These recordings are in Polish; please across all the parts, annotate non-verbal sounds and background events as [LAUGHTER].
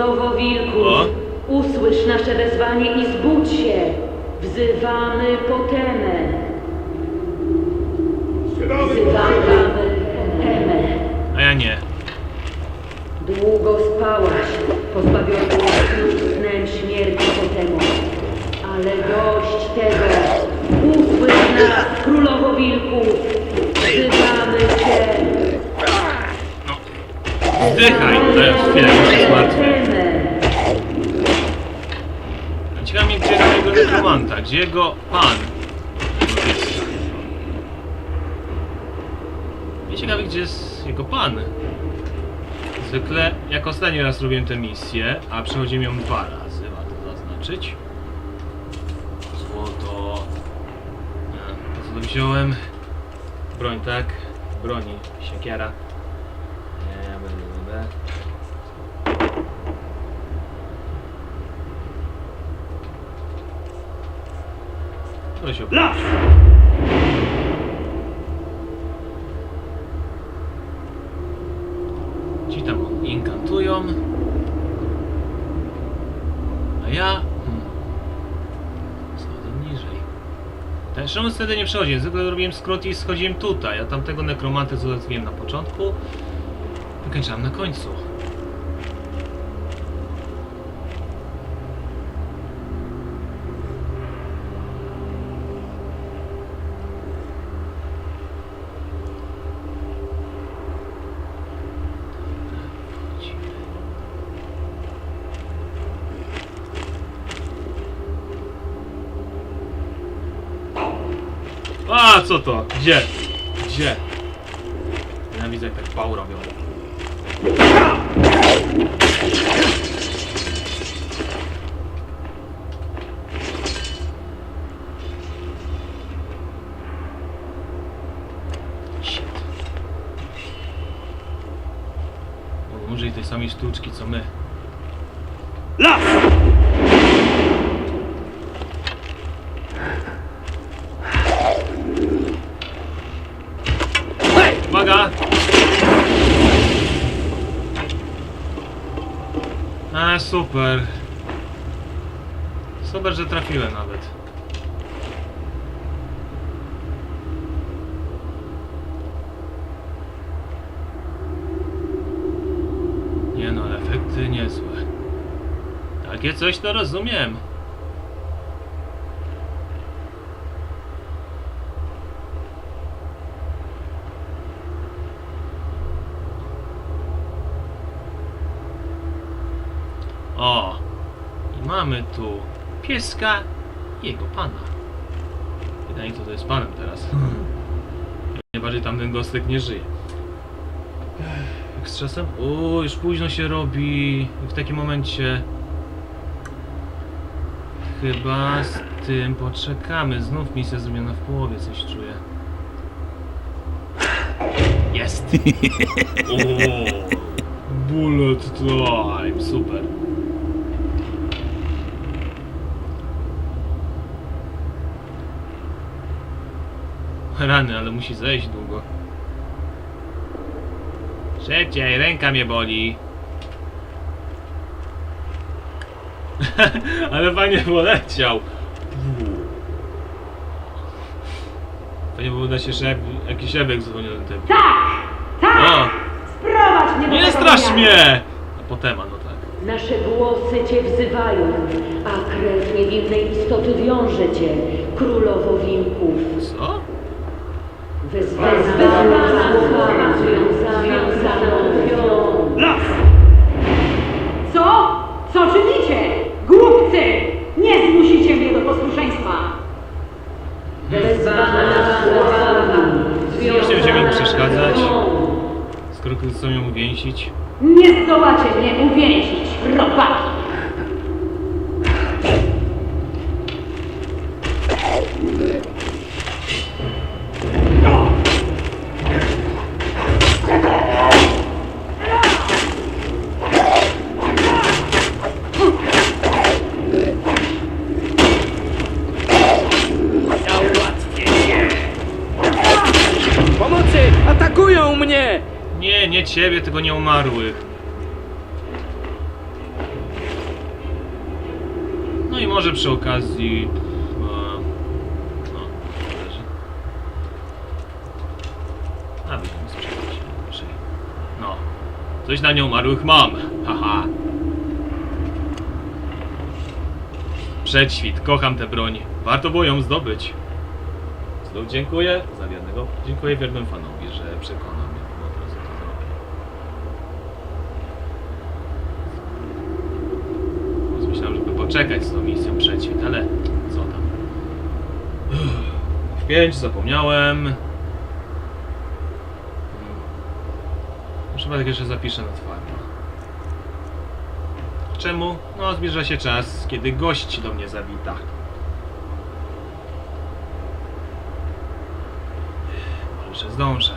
Nowo wilku, O. usłysz nasze wezwanie i zbudź się. Wzywamy potemę. Wzywamy potemę. A ja nie. Długo spałaś, pozbawiona snu snem śmierci potemu. Ale dość tego. Usłysz nas, królowo wilków. Wzywamy cię. Zdychaj, teraz chwilę, już się zmartwię. Potemę. Ciekawe mnie, gdzie jest jego nekromanta, gdzie jego pan. Mnie ciekawi, gdzie jest jego pan. Zwykle, jak ostatni raz robiłem tę misję, a przechodziłem ją dwa razy, warto zaznaczyć. Złoto. Co to wziąłem? Broń, tak? Broni, siekiera. Nie, będę, będę. Las! Ci tam inkantują. A ja... Hmm. Schodzę niżej. Ten szum wtedy nie przechodziłem. Zwykle robiłem skrót i schodziłem tutaj. A tamtego nekromantę załatwiłem na początku. Wykończałem na końcu. A co to? Gdzie? Gdzie? Nienawidzę jak tak pał robią. Użyj tej samej sztuczki co my. Las! Uwaga! A, super. Super, że trafiłem nawet. Nie no, ale efekty niezłe. Takie coś to rozumiem. O! I mamy tu pieska i jego pana. Pytanie, kto to jest panem teraz. Najbardziej tamten gostek nie żyje. Jak z czasem? O, już późno się robi. W takim momencie... Chyba z tym poczekamy. Znów misja zrobiona w połowie, coś czuję. Jest! [LAUGHS] o, bullet time, super. Rany, ale musi zejść długo. Szybciej, ręka mnie boli. [LAUGHS] ale fajnie poleciał. Fajnie było da się szeb, jakiś ebek dzwoniony tym. Tak! Tak! O! Sprowadź mnie do Nie tego strasz miasta. mnie! A potema, no tak. Nasze głosy cię wzywają, a krew niewinnej istoty wiąże cię, królowo wilków. Co? Związana zanowią. Las! Co? Co czynicie? Głupcy! Nie zmusicie mnie do posłuszeństwa! Wezwana będziemy im przeszkadzać. Skoro chcą ją uwięzić. Nie zdołacie mnie uwięzić, robaki! Mnie! Nie, nie ciebie, tylko nie umarłych. No i może przy okazji... No, No. Coś na nieumarłych mam. Haha. Przedświt, kocham tę broń. Warto było ją zdobyć. Dziękuję za wiernego. Dziękuję wiernemu fanowi, że przekonał mnie. od razu to zrobię. Więc Myślałem, żeby poczekać z tą misją przedświt, ale co tam. W pięć zapomniałem. Przypadek jeszcze zapiszę na twardo. Czemu? No, zbliża się czas, kiedy gość do mnie zawita. Może zdążę.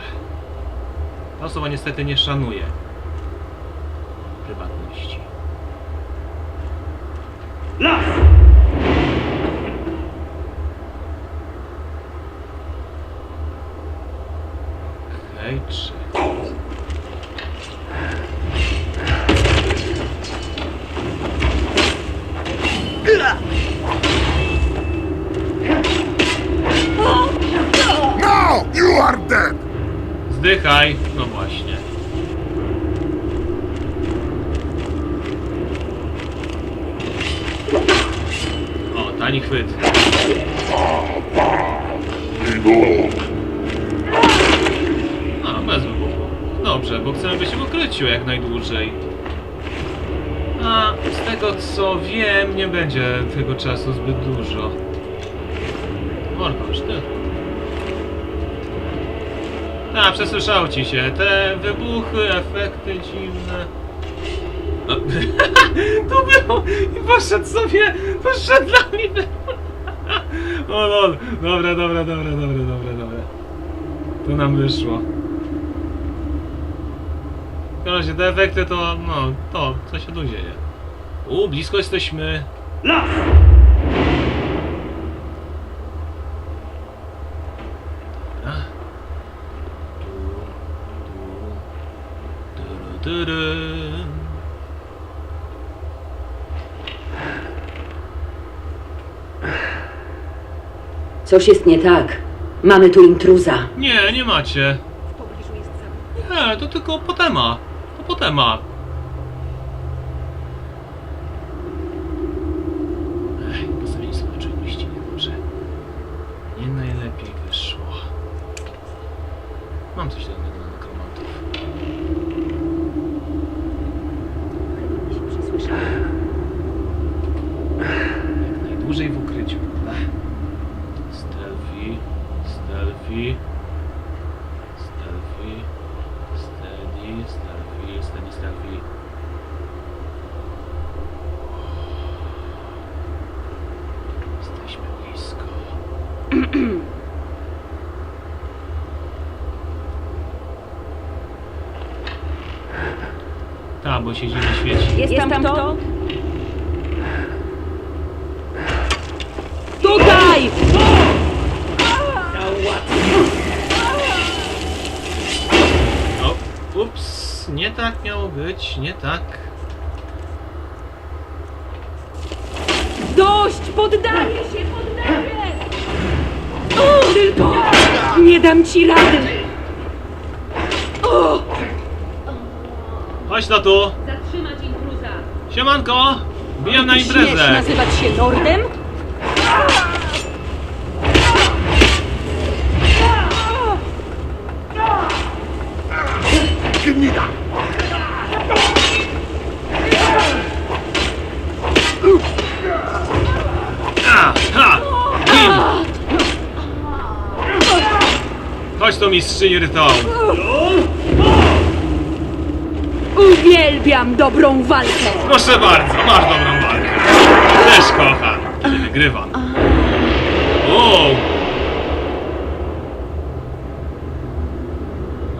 Ta osoba niestety nie szanuje prywatności. Las! Okej, trzy. Zdychaj! No właśnie. O, tani chwyt. A, bez wybuchu. Dobrze, bo chcemy być w ukryciu jak najdłużej. A z tego co wiem, nie będzie tego czasu zbyt dużo. Morko, już ty. A, przesłyszało ci się. Te wybuchy, efekty dziwne. No, [LAUGHS] to było! I poszedł sobie! Poszedł dla mnie! [LAUGHS] O lol! Dobra, dobra, dobra, dobra, dobra, dobra. To nam wyszło. Razie te efekty to, no, to, co się tu dzieje. U, blisko jesteśmy. Las! Dobra. Tu, tu, tu, tu, tu. Coś jest nie tak. Mamy tu intruza. Nie, nie macie. W pobliżu jest. Nie, to tylko potema. To potema. Ej, postawienie sobie czujności niedobrze. Nie najlepiej wyszło. Mam coś do innego na nekromantów. Chyba się przesłyszałem. Jak najdłużej w ukryciu? Stealthy, stealthy, stealthy, steady, stealthy, steady, stealthy. Jesteśmy blisko. [CLEARS THROAT] Tak, bo się dziwnie świeci. Jest, tam kto? Tutaj! O, ups, nie tak miało być, nie tak. Dość! Poddaję się! Poddaję! O, tylko! Nie dam ci rady! O! Chodź na tu! Zatrzymać intruza! Siemanko! Bijam na Śmiesz imprezę! nazywać się Lordem? Chodź tu mistrzyni rytuału. Uwielbiam dobrą walkę! Proszę bardzo, masz dobrą walkę. Też kocham, kiedy wygrywam. O!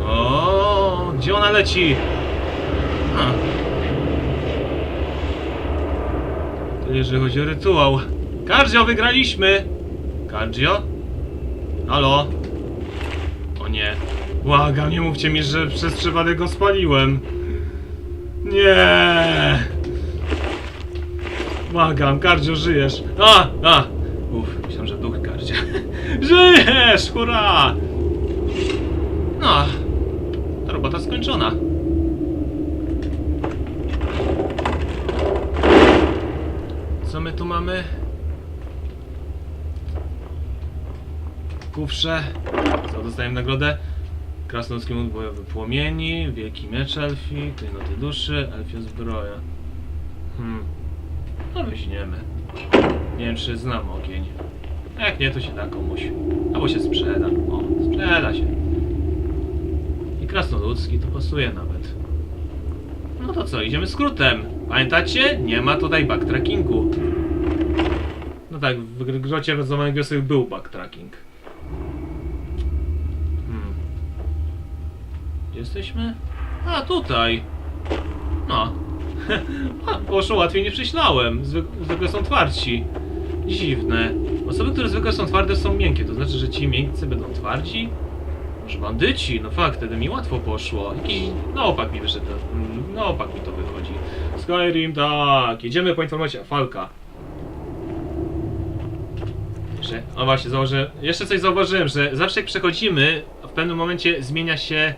O, gdzie ona leci? A. To jeżeli chodzi o rytuał. Kardzio, wygraliśmy! Kardzio? Halo? Nie. Błagam, nie mówcie mi, że przez przypadek go spaliłem. Nie. Błagam, Kardzio, żyjesz. A, a! Uff, myślałem, że duch Kardzia. [LAUGHS] Żyjesz! Hurra! No, ta robota skończona. Co my tu mamy? Kufrze. Co dostajemy nagrodę? Krasnoludzki mód bojowy płomieni, wielki miecz elfi, klejnoty duszy, elfia zbroja. Hmm. No weźmiemy. Nie wiem czy znam ogień. Jak nie to się da komuś. Albo się sprzeda. O, sprzeda się. I krasnoludzki to pasuje nawet. No to co, idziemy skrótem. Pamiętacie? Nie ma tutaj backtrackingu. No tak, w gr- grocie rozłamanych wiosek był backtracking. Hmm. Gdzie jesteśmy? A, tutaj. No. [LAUGHS] Poszło łatwiej niż myślałem. Zwyk zwykle są twardsi. Dziwne. Osoby, które zwykle są twarde są miękkie. To znaczy, że ci miękcy będą twardzi? Może bandyci? No fakt, wtedy mi łatwo poszło. Jakiś na opak mi wyszedł. mm, Na opak mi to wychodzi. Skyrim, tak. Jedziemy poinformować Falka. Jeszcze, o właśnie, zauważyłem, jeszcze coś zauważyłem, że zawsze jak przechodzimy, w pewnym momencie zmienia się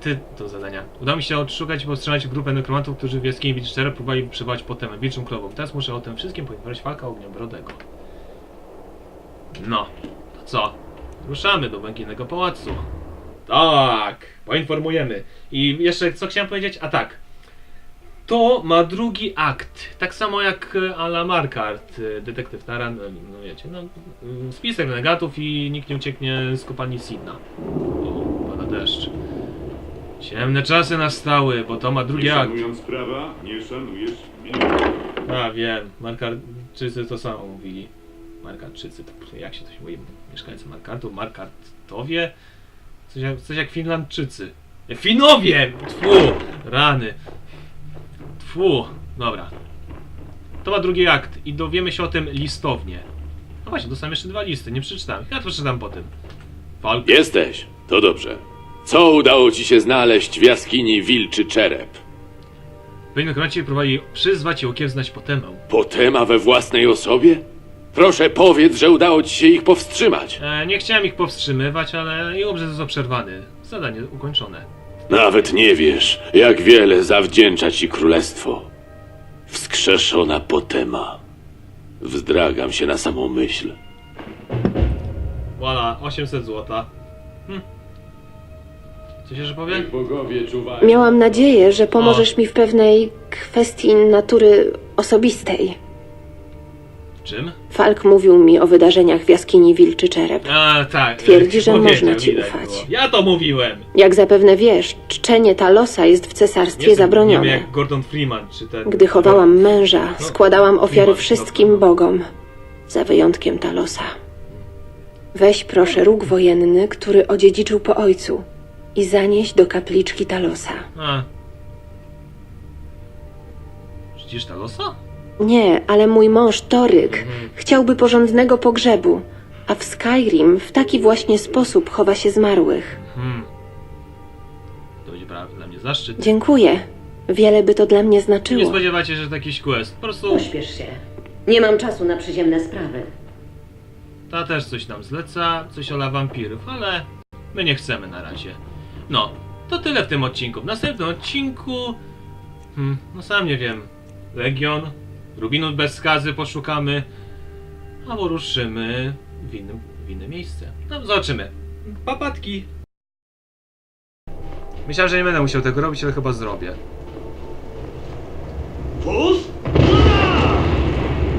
ty do zadania. Udało mi się odszukać i powstrzymać grupę nekromantów, którzy w jaskini Wilczera próbowali przebywać potem wilczą krową. Teraz muszę o tym wszystkim poinformować Falka Ogniobrodego. No, to co? Ruszamy do Węgielnego Pałacu. Tak, poinformujemy. I jeszcze co chciałem powiedzieć? A tak. To ma drugi akt. Tak samo jak e, Ala Markart, e, detektyw Taran, no, no wiecie, no, mm, spisek negatów i nikt nie ucieknie z kopalni Sidna. Ciemne czasy nastały, bo to ma drugi Nie akt. szanując prawa, nie szanujesz mnie. A wiem, Markarczycy to samo mówili. Markarczycy, to jak się to się mówi? Mieszkańcy Markartu, Markartowie? Coś jak, coś jak Finlandczycy. Finowie! Tfu! Rany. Tfu! Dobra. To ma drugi akt i dowiemy się o tym listownie. No właśnie, dostałem jeszcze dwa listy, nie przeczytałem. Ja to przeczytam po tym. Falk. Jesteś, to dobrze. Co udało ci się znaleźć w jaskini Wilczy Czerep? Powinno krocie próbowali przyzwać i okiełznać potemę. Potema we własnej osobie? Proszę powiedz, że udało ci się ich powstrzymać. E, nie chciałem ich powstrzymywać, ale i że został przerwany. Zadanie ukończone. Nawet nie wiesz, jak wiele zawdzięcza ci królestwo. Wskrzeszona potema. Wzdragam się na samą myśl. Voila, 800 złota. Hm. Coś jeszcze powie? bogowie czuwają. Miałam nadzieję, że pomożesz mi w pewnej kwestii natury osobistej. Czym? Falk mówił mi o wydarzeniach w jaskini Wilczy Czerep. A, tak. Twierdzi, że powiedział, można ci widać ufać. było. Ja to mówiłem. Jak zapewne wiesz, czczenie Talosa jest w cesarstwie Jestem- Nie zabronione. wiem jak Gordon Freeman, czy ten... Gdy chowałam męża, No, składałam ofiary Freeman, wszystkim bogom, za wyjątkiem Talosa. Weź proszę róg wojenny, który odziedziczył po ojcu i zanieś do kapliczki Talosa. A. Przecież ta losa? Nie, ale mój mąż Toryk Mhm. chciałby porządnego pogrzebu, a w Skyrim w taki właśnie sposób chowa się zmarłych. Hmm. To będzie pra- dla mnie zaszczyt. Dziękuję. Wiele by to dla mnie Nie znaczyło. spodziewacie się, że to jakiś quest. Po prostu Pośpiesz się. Nie mam czasu na przyziemne sprawy. ta też coś nam zleca, coś ola wampirów, ale my nie chcemy na razie. No, to tyle w tym odcinku. W następnym odcinku... Hmm, no sam nie wiem. Legion, Rubinów bez skazy poszukamy, albo ruszymy w, innym, w inne miejsce. No, zobaczymy. Papatki! Myślałem, że nie będę musiał tego robić, ale chyba zrobię. Pust?